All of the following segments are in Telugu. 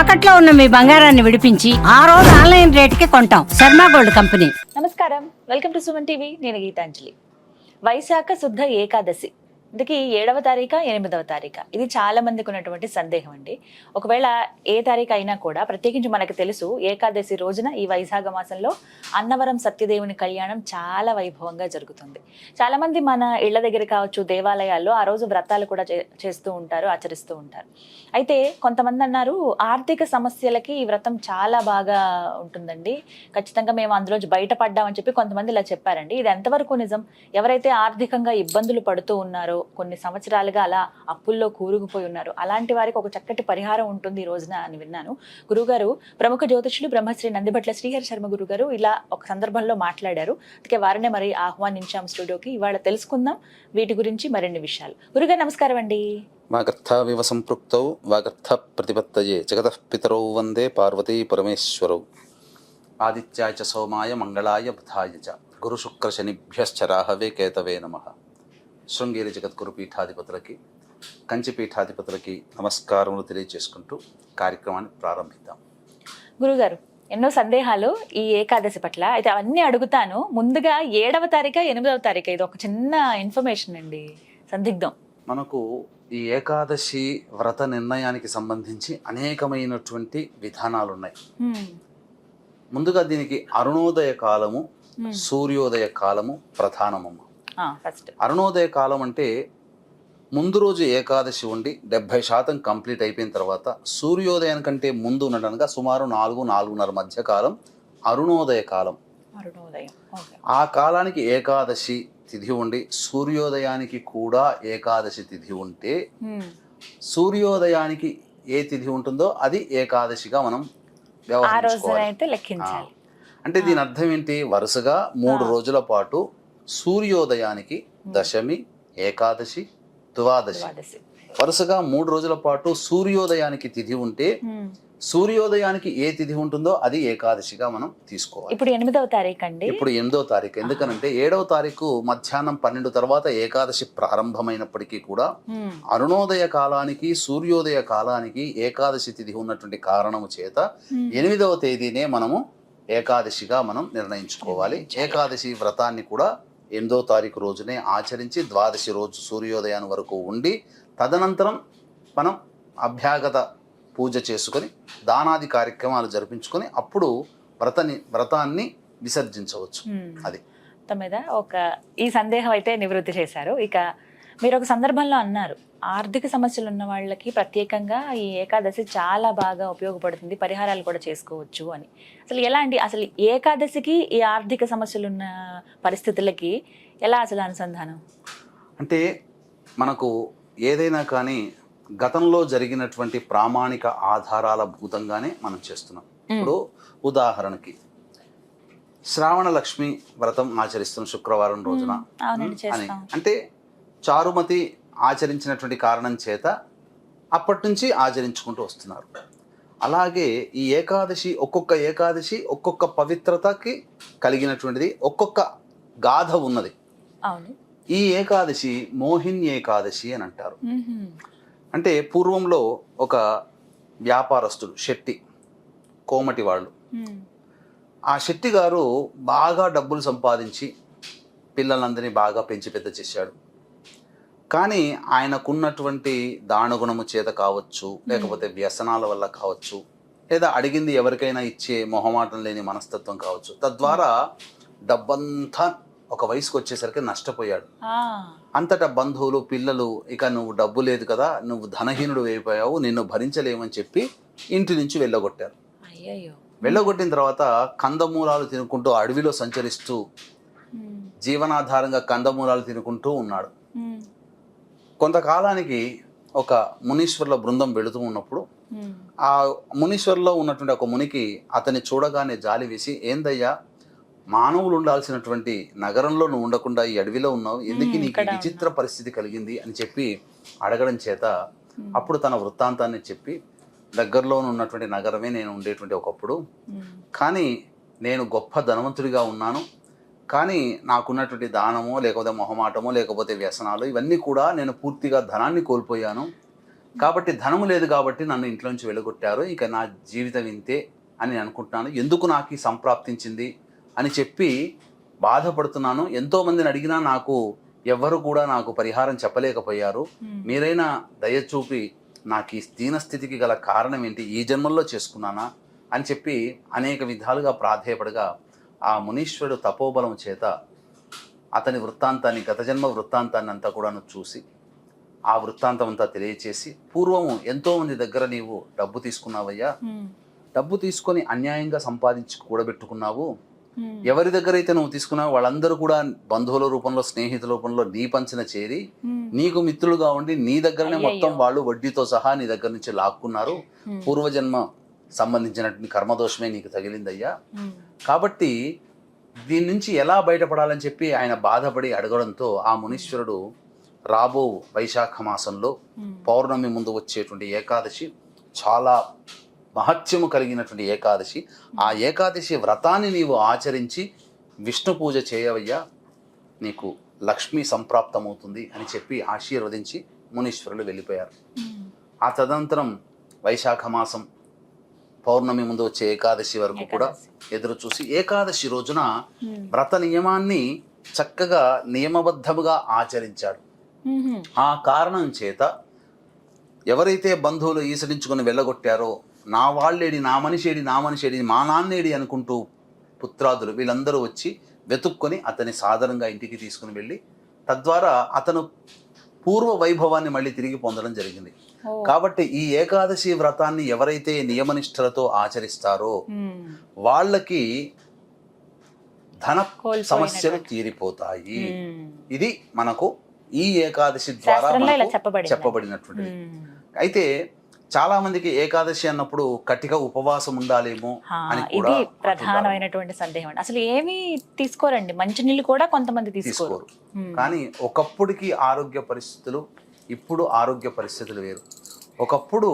తాకట్లో ఉన్న మీ బంగారాన్ని విడిపించి ఆ రోజు ఆన్లైన్ రేటుకి కొంటాం. Sharma gold company. నమస్కారం. Welcome to Suman TV. నేను గీతాంజలి. వైశాఖ శుద్ధ ఏకాదశి. ఇంతకీ ఏడవ తారీఖా ఎనిమిదవ తారీఖ? ఇది చాలా మందికి ఉన్నటువంటి సందేహం అండి. ఒకవేళ ఏ తారీఖు అయినా కూడా ప్రత్యేకించి మనకు తెలుసు ఏకాదశి రోజున ఈ వైశాఖ మాసంలో అన్నవరం సత్యదేవుని కళ్యాణం చాలా వైభవంగా జరుగుతుంది. చాలా మంది మన ఇళ్ళ దగ్గర కావచ్చు దేవాలయాల్లో ఆ రోజు వ్రతాలు కూడా చే- చేస్తూ ఉంటారు ఆచరిస్తూ ఉంటారు. అయితే కొంతమంది అన్నారు ఆర్థిక సమస్యలకి ఈ వ్రతం చాలా బాగా ఉంటుందండి. ఖచ్చితంగా మేము అందులో బయటపడ్డామని చెప్పి కొంతమంది ఇలా చెప్పారండి. ఇది ఎంతవరకు నిజం? ఎవరైతే ఆర్థికంగా ఇబ్బందులు పడుతూ ఉన్నారో కొన్ని సంవత్సరాలుగా అలా అప్పుల్లో కూరుకుపోయి ఉన్నారు. అలాంటి వారికి ఒక చక్కటి పరిహారం ఉంటుంది ఈ రోజున అని విన్నాను. గురుగారు ప్రముఖ జ్యోతిషులు బ్రహ్మశ్రీ నందిభట్ల శ్రీహరి శర్మ గురుగారు ఇలా ఒక సందర్భంలో మాట్లాడారు. అందుకే వారినే మరి ఆహ్వానించాం స్టూడియోకి. ఇవాళ తెలుసుకుందాం. వీటి గురించి మరిన్ని విషయాలు. గురుగారు నమస్కారం అండి. వాగర్థావివ సంపృక్తౌ వాగర్థ ప్రతిపత్తయే. జగతః పితరౌ వందే పార్వతీ పరమేశ్వరౌ. ఆదిత్యాయ చ సోమాయ మంగళాయ బుధాయ చ. గురుశుక్రశనిభ్యశ్చ రాహవే కేతవే నమః. శృంగేరి జగద్గురు పీఠాధిపతులకి కంచి పీఠాధిపతులకి నమస్కారములు తెలియజేసుకుంటూ కార్యక్రమాన్ని ప్రారంభిద్దాం. గురుగారు ఎన్నో సందేహాలు ఈ ఏకాదశి పట్ల. అయితే అవన్నీ అడుగుతాను. ముందుగా ఏడవ తారీఖు ఎనిమిదవ తారీఖు ఇది ఒక చిన్న ఇన్ఫర్మేషన్ అండి. సందిగ్ధం. మనకు ఈ ఏకాదశి వ్రత నిర్ణయానికి సంబంధించి అనేకమైనటువంటి విధానాలు ఉన్నాయి. ముందుగా దీనికి అరుణోదయ కాలము. సూర్యోదయ కాలము ప్రధానమమ్మ. ఫస్ట్. అరుణోదయ కాలం అంటే ముందు రోజు ఏకాదశి ఉండి డెబ్భై శాతం కంప్లీట్ అయిపోయిన తర్వాత సూర్యోదయం కంటే ముందు ఉండడానికి సుమారు నాలుగు నాలుగున్నర మధ్య కాలం అరుణోదయ కాలం. ఆ కాలానికి ఏకాదశి తిథి ఉండి సూర్యోదయానికి కూడా ఏకాదశి తిథి ఉంటే. సూర్యోదయానికి ఏ తిథి ఉంటుందో అది ఏకాదశిగా మనం వ్యవహరించుకోవాలి. అంటే దీని అర్థం ఏంటి? వరుసగా మూడు రోజుల పాటు సూర్యోదయానికి దశమి ఏకాదశి ద్వాదశి. వరుసగా మూడు రోజుల పాటు సూర్యోదయానికి తిథి ఉంటే. సూర్యోదయానికి ఏ తిథి ఉంటుందో అది ఏకాదశిగా మనం తీసుకోవాలి. ఇప్పుడు ఎనిమిదవ తారీఖు అండి ఇప్పుడు ఎనిమిదో తారీఖు. ఎందుకనంటే ఏడవ తారీఖు మధ్యాహ్నం పన్నెండు తర్వాత ఏకాదశి ప్రారంభమైనప్పటికీ కూడా. అరుణోదయ కాలానికి సూర్యోదయ కాలానికి ఏకాదశి తిథి ఉన్నటువంటి కారణము చేత. ఎనిమిదవ తేదీనే మనము ఏకాదశిగా మనం నిర్ణయించుకోవాలి. ఏకాదశి వ్రతాన్ని కూడా ఎనిమిదో తారీఖు రోజునే ఆచరించి ద్వాదశి రోజు సూర్యోదయం వరకు ఉండి తదనంతరం మనం అభ్యాగత పూజ చేసుకొని దానాది కార్యక్రమాలు జరిపించుకొని అప్పుడు వ్రతని వ్రతాన్ని విసర్జించవచ్చు. అది. మొత్తం మీద ఒక ఈ సందేహం అయితే నివృత్తి చేశారు. ఇక మీరు ఒక సందర్భంలో అన్నారు ఆర్థిక సమస్యలు ఉన్న వాళ్ళకి ప్రత్యేకంగా ఈ ఏకాదశి చాలా బాగా ఉపయోగపడుతుంది పరిహారాలు కూడా చేసుకోవచ్చు అని. అసలు ఎలా అండి? అసలు ఏకాదశికి ఈ ఆర్థిక సమస్యలు ఉన్న పరిస్థితులకి ఎలా అసలు అనుసంధానం? అంటే మనకు ఏదైనా కానీ గతంలో జరిగినటువంటి ప్రామాణిక ఆధారాల భూతంగానే మనం చేస్తున్నాం. ఇప్పుడు ఉదాహరణకి శ్రావణ లక్ష్మి వ్రతం ఆచరిస్తున్న శుక్రవారం రోజున. అని. అంటే చారుమతి ఆచరించినటువంటి కారణం చేత అప్పటి నుంచి ఆచరించుకుంటూ వస్తున్నారు. అలాగే ఈ ఏకాదశి ఒక్కొక్క ఏకాదశి ఒక్కొక్క పవిత్రతకి కలిగినటువంటిది ఒక్కొక్క గాథ ఉన్నది. ఈ ఏకాదశి మోహిన్ ఏకాదశి అని అంటారు. అంటే పూర్వంలో ఒక వ్యాపారస్తుడు శెట్టి కోమటి వాళ్ళు. ఆ శెట్టి గారు బాగా డబ్బులు సంపాదించి పిల్లలందరినీ బాగా పెంచి పెద్ద చేశాడు. కానీ ఆయనకున్నటువంటి దానగుణము చేత కావచ్చు లేకపోతే వ్యసనాల వల్ల కావచ్చు లేదా అడిగింది ఎవరికైనా ఇచ్చే మొహమాటం లేని మనస్తత్వం కావచ్చు తద్వారా డబ్బంతా ఒక వయసుకు వచ్చేసరికి నష్టపోయాడు. అంతటా బంధువులు పిల్లలు ఇక నువ్వు డబ్బు లేదు కదా నువ్వు ధనహీనుడు అయిపోయావు నిన్ను భరించలేమని చెప్పి ఇంటి నుంచి వెళ్ళగొట్టారు. వెళ్ళగొట్టిన తర్వాత కందమూలాలు తినుకుంటూ అడవిలో సంచరిస్తూ. జీవనాధారంగా కందమూలాలు తినుకుంటూ ఉన్నాడు. కొంతకాలానికి ఒక మునీశ్వర్ల బృందం వెళుతూ ఉన్నప్పుడు. ఆ మునీశ్వర్లో ఉన్నటువంటి ఒక మునికి అతన్ని చూడగానే జాలి వేసి ఏందయ్యా మానవులు ఉండాల్సినటువంటి నగరంలో నువ్వు ఉండకుండా ఈ అడవిలో ఉన్నావు ఎందుకు నీకు విచిత్ర పరిస్థితి కలిగింది అని చెప్పి అడగడం చేత. అప్పుడు తన వృత్తాంతాన్ని చెప్పి దగ్గరలో ఉన్నటువంటి నగరమే నేను ఉండేటువంటి ఒకప్పుడు. కానీ నేను గొప్ప ధనవంతుడిగా ఉన్నాను కానీ నాకున్నటువంటి దానమో లేకపోతే మొహమాటమో లేకపోతే వ్యసనాలు ఇవన్నీ కూడా నేను పూర్తిగా ధనాన్ని కోల్పోయాను. కాబట్టి ధనము లేదు కాబట్టి నన్ను ఇంట్లో నుంచి వెళ్ళగొట్టారు. ఇక నా జీవితం ఇంతే అని నేను అనుకుంటున్నాను. ఎందుకు నాకు ఈ సంప్రాప్తించింది అని చెప్పి బాధపడుతున్నాను. ఎంతో మందిని అడిగినా నాకు ఎవ్వరు కూడా నాకు పరిహారం చెప్పలేకపోయారు. మీరైనా దయ చూపి నాకు ఈ దీన స్థితికి గల కారణం ఏంటి? ఈ జన్మల్లో చేసుకున్నానా? అని చెప్పి అనేక విధాలుగా ప్రాధేయపడగా ఆ మునీశ్వరుడు తపోబలం చేత అతని వృత్తాంతాన్ని గత జన్మ వృత్తాంతాన్ని అంతా కూడాను చూసి ఆ వృత్తాంతం అంతా తెలియచేసి పూర్వము ఎంతో మంది దగ్గర నీవు డబ్బు తీసుకున్నావయ్యా. డబ్బు తీసుకొని అన్యాయంగా సంపాదించి కూడబెట్టుకున్నావు. ఎవరి దగ్గర అయితే నువ్వు తీసుకున్నావు వాళ్ళందరూ కూడా బంధువుల రూపంలో స్నేహితుల రూపంలో నీ పంచిన చేరి నీకు మిత్రులుగా ఉండి నీ దగ్గరనే మొత్తం వాళ్ళు వడ్డీతో సహా నీ దగ్గర నుంచి లాక్కున్నారు. పూర్వజన్మ సంబంధించినటువంటి కర్మదోషమే నీకు తగిలిందయ్యా. కాబట్టి దీని నుంచి ఎలా బయటపడాలని చెప్పి ఆయన బాధపడి అడగడంతో ఆ మునీశ్వరుడు రాబో వైశాఖ మాసంలో పౌర్ణమి ముందు వచ్చేటువంటి ఏకాదశి చాలా మహత్యము కలిగినటువంటి ఏకాదశి. ఆ ఏకాదశి వ్రతాన్ని నీవు ఆచరించి విష్ణు పూజ చేయవయ్యా నీకు లక్ష్మీ సంప్రాప్తమవుతుంది అని చెప్పి ఆశీర్వదించి మునీశ్వరులు వెళ్ళిపోయారు. ఆ తదనంతరం వైశాఖ మాసం పౌర్ణమి ముందు వచ్చే ఏకాదశి వరకు కూడా ఎదురు చూసి ఏకాదశి రోజున వ్రత నియమాన్ని చక్కగా నియమబద్ధముగా ఆచరించాడు. ఆ కారణం చేత ఎవరైతే బంధువులు ఈసడించుకొని వెళ్ళగొట్టారో నా వాళ్ళేడి నా మనిషేడి నా మనిషేడి మా నాన్నేడి అనుకుంటూ పుత్రాదులు వీళ్ళందరూ వచ్చి వెతుక్కొని అతని సాధారణంగా ఇంటికి తీసుకుని వెళ్ళి తద్వారా అతను పూర్వ వైభవాన్ని మళ్ళీ తిరిగి పొందడం జరిగింది. కాబట్టి ఈ ఏకాదశి వ్రతాన్ని ఎవరైతే నియమనిష్టలతో ఆచరిస్తారో వాళ్ళకి ధన సమస్యలు తీరిపోతాయి. ఇది మనకు ఈ ఏకాదశి ద్వారా. చెప్పబడినటువంటిది. అయితే చాలా మందికి ఏకాదశి అన్నప్పుడు కటిక ఉపవాసం ఉండాలేమో అని ఇది. ప్రధానమైనటువంటి సందేహం అండి. అసలు ఏమీ తీసుకోరండి. మంచినీళ్ళు కూడా కొంతమంది తీసుకోరు. కానీ ఒకప్పుడుకి ఆరోగ్య పరిస్థితులు ఇప్పుడు ఆరోగ్య పరిస్థితులు వేరు. ఒకప్పుడు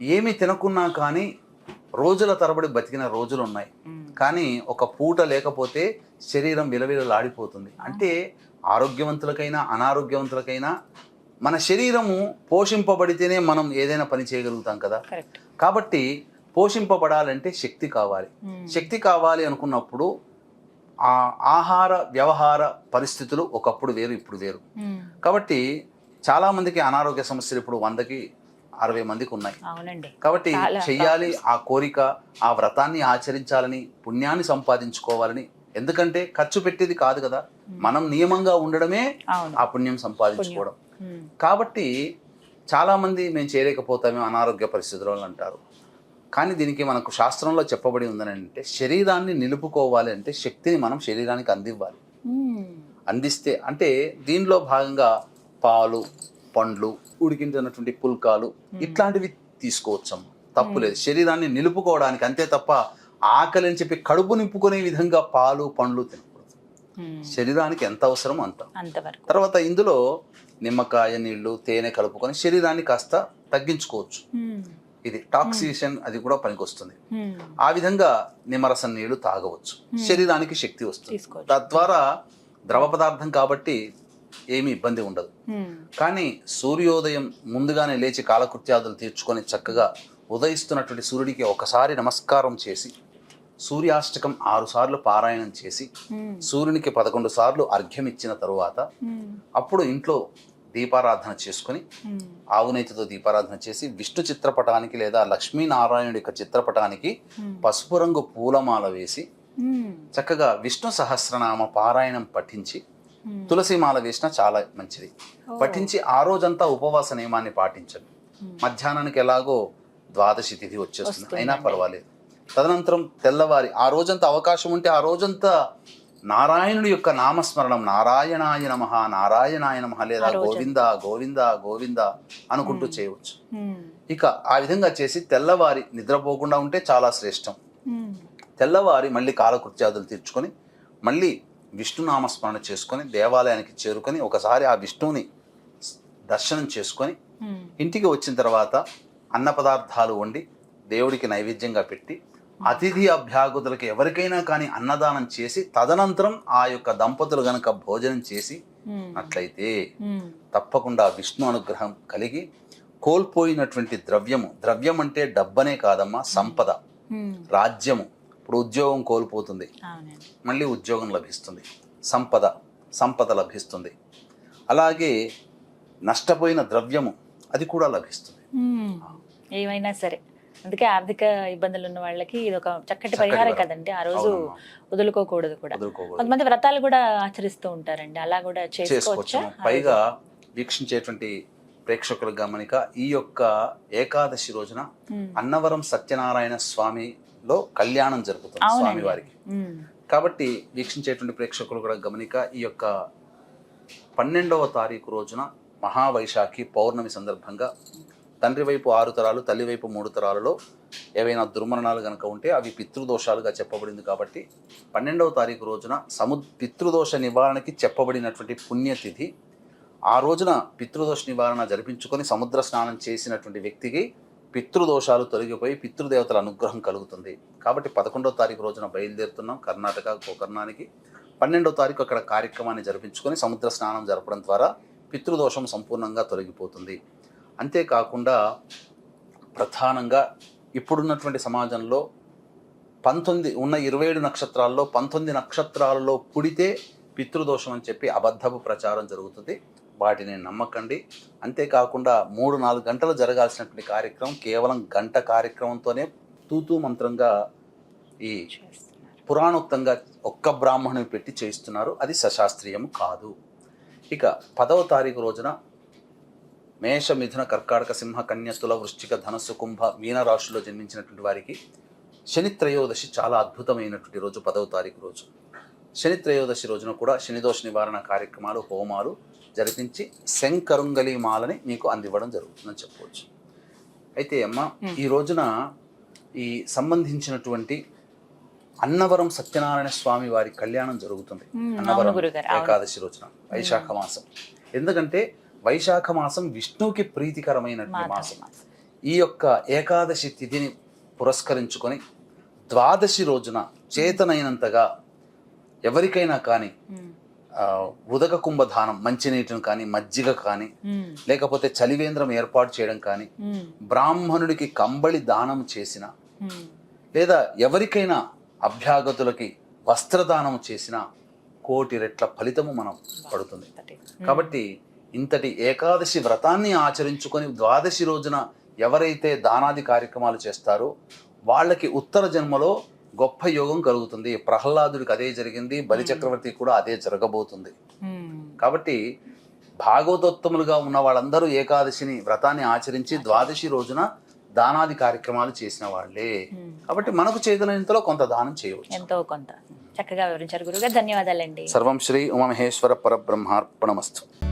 ఏమి తినకున్నా కానీ రోజుల తరబడి బతికిన రోజులు ఉన్నాయి కానీ ఒక పూట లేకపోతే శరీరం విలవిలలాడిపోతుంది. అంటే ఆరోగ్యవంతులకైనా అనారోగ్యవంతులకైనా మన శరీరము పోషింపబడితేనే మనం ఏదైనా పని చేయగలుగుతాం కదా? కాబట్టి పోషింపబడాలంటే శక్తి కావాలి. శక్తి కావాలి అనుకున్నప్పుడు ఆ ఆహార వ్యవహార పరిస్థితులు ఒకప్పుడు వేరు ఇప్పుడు వేరు. కాబట్టి చాలా మందికి అనారోగ్య సమస్యలు ఇప్పుడు వందకి అరవై మందికి ఉన్నాయి. కాబట్టి చెయ్యాలి ఆ కోరిక ఆ వ్రతాన్ని ఆచరించాలని పుణ్యాన్ని సంపాదించుకోవాలని. ఎందుకంటే ఖర్చు పెట్టేది కాదు కదా? మనం నియమంగా ఉండడమే ఆ పుణ్యం సంపాదించుకోవడం. కాబట్టి చాలామంది మేము చేయలేకపోతామే అనారోగ్య పరిస్థితులు అని అంటారు. కానీ దీనికి మనకు శాస్త్రంలో చెప్పబడి ఉందని అంటే శరీరాన్ని నిలుపుకోవాలి అంటే శక్తిని మనం శరీరానికి అందివ్వాలి. అందిస్తే అంటే దీనిలో భాగంగా పాలు పండ్లు ఉడికించినటువంటి పుల్కాలు ఇట్లాంటివి తీసుకోవచ్చమ్మ తప్పు లేదు. శరీరాన్ని నిలుపుకోవడానికి అంతే తప్ప ఆకలి అని చెప్పి కడుపు నింపుకునే విధంగా పాలు పండ్లు తినకూడదు. శరీరానికి ఎంత అవసరమో అంత. తర్వాత ఇందులో నిమ్మకాయ నీళ్ళు తేనె కలుపుకొని శరీరాన్ని కాస్త తగ్గించుకోవచ్చు. ఇది టాక్సిషన్ అది కూడా పనికొస్తుంది. ఆ విధంగా నిమ్మరసం నీళ్ళు తాగవచ్చు శరీరానికి శక్తి వస్తుంది. తద్వారా ద్రవ పదార్థం కాబట్టి ఏమీ ఇబ్బంది ఉండదు. కానీ సూర్యోదయం ముందుగానే లేచి కాలకృత్యాదులు తీర్చుకొని చక్కగా ఉదయిస్తున్నటువంటి సూర్యుడికి ఒకసారి నమస్కారం చేసి సూర్యాష్టకం ఆరు సార్లు పారాయణం చేసి ఉమ్. సూర్యునికి పదకొండు సార్లు అర్ఘ్యం ఇచ్చిన తరువాత ఉమ్. అప్పుడు ఇంట్లో దీపారాధన చేసుకొని ఉమ్. ఆవునేతితో దీపారాధన చేసి విష్ణు చిత్రపటానికి లేదా లక్ష్మీనారాయణుడి యొక్క చిత్రపటానికి Hmm. పసుపు రంగు పూలమాల వేసి. చక్కగా విష్ణు సహస్రనామ పారాయణం పఠించి Hmm. తులసి మాల వేసినా చాలా మంచిది పఠించి ఆ రోజంతా ఉపవాస నియమాన్ని పాటించండి మధ్యాహ్నానికి ఎలాగో ద్వాదశి తిథి వచ్చేస్తుంది అయినా పర్వాలేదు తదనంతరం తెల్లవారి ఆ రోజంతా అవకాశం ఉంటే ఆ రోజంతా నారాయణుడి యొక్క నామస్మరణం నారాయణాయ నమ నారాయణాయ నమ లేదా గోవింద గోవింద గోవింద అనుకుంటూ చేయవచ్చు. ఇక ఆ విధంగా చేసి తెల్లవారి నిద్రపోకుండా ఉంటే చాలా శ్రేష్టం. తెల్లవారి మళ్ళీ కాలకృత్యాదులు తీర్చుకొని మళ్ళీ విష్ణునామస్మరణ చేసుకొని దేవాలయానికి చేరుకొని ఒకసారి ఆ విష్ణువుని దర్శనం చేసుకొని. ఇంటికి వచ్చిన తర్వాత అన్న పదార్థాలు వండి దేవుడికి నైవేద్యంగా పెట్టి అతిథి అభ్యాగతులకు ఎవరికైనా కానీ అన్నదానం చేసి తదనంతరం ఆ యొక్క దంపతులు గనక భోజనం చేసి. అట్లయితే. తప్పకుండా విష్ణు అనుగ్రహం కలిగి కోల్పోయినటువంటి ద్రవ్యము ద్రవ్యం అంటే డబ్బనే కాదమ్మా సంపద. రాజ్యము. ఇప్పుడు ఉద్యోగం కోల్పోతుంది. మళ్ళీ ఉద్యోగం లభిస్తుంది. సంపద సంపద లభిస్తుంది. అలాగే నష్టపోయిన ద్రవ్యము అది కూడా లభిస్తుంది. ఏమైనా సరే. అందుకే ఆర్థిక ఇబ్బందులు ఉన్న వాళ్ళకి ఇది ఒక చక్కటి పరిహారం. కదండి. ఆ రోజు. వదులుకోకూడదు కూడా. కొంతమంది వ్రతాలు కూడా ఆచరిస్తూ ఉంటారండి. అలా కూడా చేసుకోవచ్చా? పైగా వీక్షించేటువంటి ప్రేక్షకుల గమనిక ఈ యొక్క ఏకాదశి రోజున అన్నవరం సత్యనారాయణ స్వామిలో కళ్యాణం జరుగుతుంది అవునండి. స్వామివారికి. ఉమ్, కాబట్టి వీక్షించేటువంటి ప్రేక్షకులు కూడా గమనిక ఈ యొక్క పన్నెండవ తారీఖు రోజున మహావైశాఖి పౌర్ణమి సందర్భంగా తండ్రి వైపు ఆరు తరాలు తల్లి వైపు మూడు తరాలలో ఏవైనా దుర్మరణాలు కనుక ఉంటే అవి పితృదోషాలుగా చెప్పబడింది కాబట్టి పన్నెండవ తారీఖు రోజున సము పితృదోష నివారణకి చెప్పబడినటువంటి పుణ్యతిథి ఆ రోజున పితృదోష నివారణ జరిపించుకొని సముద్ర స్నానం చేసినటువంటి వ్యక్తికి పితృదోషాలు తొలగిపోయి పితృదేవతల అనుగ్రహం కలుగుతుంది. కాబట్టి పదకొండవ తారీఖు రోజున బయలుదేరుతున్నాం కర్ణాటక గోకర్ణానికి. పన్నెండవ తారీఖు అక్కడ కార్యక్రమాన్ని జరిపించుకొని సముద్ర స్నానం జరపడం ద్వారా పితృదోషం సంపూర్ణంగా తొలగిపోతుంది. అంతేకాకుండా ప్రధానంగా ఇప్పుడున్నటువంటి సమాజంలో పంతొమ్మిది ఉన్న ఇరవై ఏడు నక్షత్రాల్లో పంతొమ్మిది నక్షత్రాలలో పుడితే పితృదోషం అని చెప్పి అబద్ధపు ప్రచారం జరుగుతుంది. వాటిని నమ్మకండి. అంతేకాకుండా మూడు నాలుగు గంటలు జరగాల్సినటువంటి కార్యక్రమం కేవలం గంట కార్యక్రమంతోనే తూతూ మంత్రంగా ఈ పురాణోక్తంగా ఒక్క బ్రాహ్మణుని పెట్టి చేయిస్తున్నారు. అది సశాస్త్రీయం కాదు. ఇక పదవ తారీఖు రోజున మేష మిథున కర్కాటక సింహ కన్య తుల వృశ్చిక ధనస్సు కుంభ మీన రాశుల్లో జన్మించినటువంటి వారికి శని త్రయోదశి చాలా అద్భుతమైనటువంటి రోజు పదవ తారీఖు రోజు. శని త్రయోదశి రోజున కూడా శనిదోష నివారణ కార్యక్రమాలు హోమాలు జరిపించి శంకరుంగలి మాలని మీకు అందివ్వడం జరుగుతుందని చెప్పవచ్చు అయితే అమ్మ ఈ రోజున ఈ సంబంధించినటువంటి అన్నవరం సత్యనారాయణ స్వామి వారి కళ్యాణం జరుగుతుంది. అన్నవరం. ఏకాదశి రోజున వైశాఖ మాసం. ఎందుకంటే వైశాఖ మాసం విష్ణువుకి ప్రీతికరమైనటువంటి మాసం. ఈ యొక్క ఏకాదశి తిథిని పురస్కరించుకొని ద్వాదశి రోజున చేతనైనంతగా ఎవరికైనా కానీ ఉదక కుంభదానం మంచినీటిని కానీ మజ్జిగ కానీ లేకపోతే చలివేంద్రం ఏర్పాటు చేయడం కానీ బ్రాహ్మణుడికి కంబళి దానం చేసిన. లేదా ఎవరికైనా అభ్యాగతులకి వస్త్రదానం చేసిన కోటి రెట్ల ఫలితము మనం పడుతుంది. కాబట్టి ఇంతటి ఏకాదశి వ్రతాన్ని ఆచరించుకొని ద్వాదశి రోజున ఎవరైతే దానాది కార్యక్రమాలు చేస్తారో వాళ్ళకి ఉత్తర జన్మలో గొప్ప యోగం కలుగుతుంది. ప్రహ్లాదుడికి అదే జరిగింది బలిచక్రవర్తికి కూడా అదే జరగబోతుంది. కాబట్టి భాగవతోత్తములుగా ఉన్న వాళ్ళందరూ ఏకాదశిని వ్రతాన్ని ఆచరించి ద్వాదశి రోజున దానాది కార్యక్రమాలు చేసిన వాళ్ళే. కాబట్టి మనకు చేతనంతలో కొంత దానం చేయవచ్చు. ఎంతో కొంత. చక్కగా వివరించారు గురుగారు ధన్యవాదాలండి. సర్వం శ్రీ ఉమామహేశ్వర పరబ్రహ్మార్పణమస్తు.